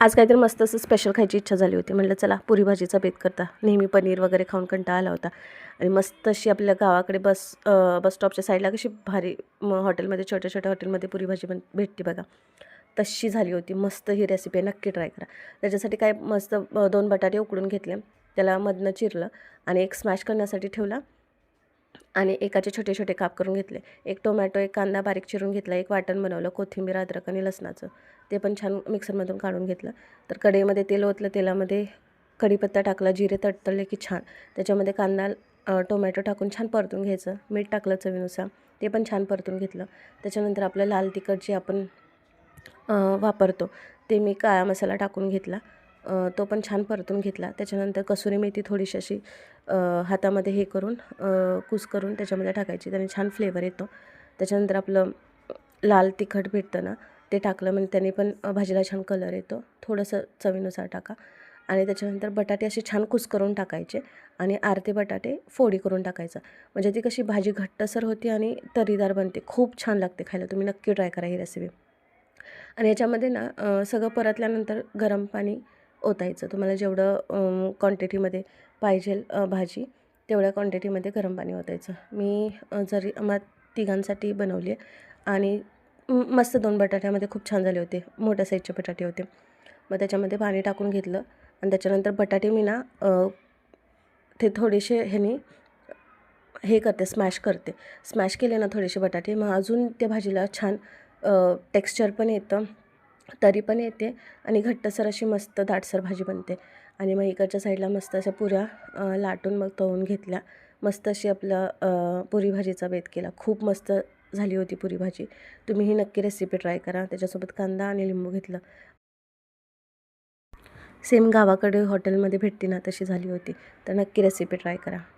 आज काहीतरी मस्त असं स्पेशल खायची इच्छा झाली होती. म्हटलं चला पुरी भाजीचा बेत करता. नेहमी पनीर वगैरे खाऊन कंटाळा आला होता. आणि मस्त अशी आपल्या गावाकडे बस बस स्टॉपच्या साईडला कशी भारी म हॉटेलमध्ये छोट्या छोट्या हॉटेलमध्ये पुरी भाजी पण भेटते बघा. तशी झाली होती. मस्त ही रेसिपी आहे. नक्की ट्राय करा. त्याच्यासाठी काय मस्त दोन बटाटे उकडून घेतले. त्याला मधनं चिरलं आणि एक स्मॅश करण्यासाठी ठेवला. आणि एकाचे छोटे छोटे काप करून घेतले. एक टोमॅटो एक कांदा बारीक चिरून घेतला. एक वाटण बनवलं. कोथिंबीर अद्रक आणि लसणाचं. ते पण छान मिक्सरमधून काढून घेतलं. तर कढईमध्ये तेल ओतलं तेलामध्ये कढीपत्ता टाकला जिरे तडतडले की छान. त्याच्यामध्ये कांदा टोमॅटो टाकून छान परतून घ्यायचं. मीठ टाकलं चवीनुसार ते पण छान परतून घेतलं. त्याच्यानंतर आपलं लाल तिखट जे आपण वापरतो ते मी काळा मसाला टाकून घेतला. तो पण छान परतून घेतला. त्याच्यानंतर कसुरी मेथी थोडीशी अशी हातामध्ये हे करून कूस करून त्याच्यामध्ये टाकायची. त्याने छान फ्लेवर येतो. त्याच्यानंतर आपलं लाल तिखट भेटतं ना ते टाकलं म्हणजे त्याने पण भाजीला छान कलर येतो. थोडंसं चवीनुसार टाका. आणि त्याच्यानंतर बटाटे असे छान कुसकरून टाकायचे आणि अर्धे बटाटे फोडी करून टाकायचं. म्हणजे ती कशी भाजी घट्टसर होती आणि तरीदार बनते. खूप छान लागते खायला. तुम्ही नक्की ट्राय करा ही रेसिपी आणि याच्यामध्ये ना सगळं परतल्यानंतर गरम पाणी ओतायचं. तुम्हाला जेवढं क्वांटिटीमध्ये पाहिजे भाजी तेवढ्या क्वांटिटीमध्ये गरम पाणी ओतायचं. मी जरी मग तिघांसाठी बनवली आहे आणि मस्त दोन बटाट्यामध्ये खूप छान झाले होते. मोठ्या साईजचे बटाटे होते. मग त्याच्यामध्ये पाणी टाकून घेतलं. आणि त्याच्यानंतर बटाटे मी ना ते थोडेसे ह्यानी हे करते स्मॅश करते. स्मॅश केले ना थोडेसे बटाटे मग अजून त्या भाजीला छान टेक्स्चर पण येतं तरी पण येते आणि घट्टसर अशी मस्त दाटसर भाजी बनते. आणि मग इकडच्या साईडला मस्त अशा पुऱ्या लाटून मग तळून घेतल्या. मस्त अशी आपलं पुरी भाजीचा बेत केला. खूप मस्त झाली होती पुरी भाजी. तुम्ही ही नक्की रेसिपी ट्राय करा. त्याच्यासोबत कांदा आणि लिंबू घेतलं. सेम गावाकडे हॉटेलमध्ये भेटते ना तशी झाली होती. तर नक्की रेसिपी ट्राय करा.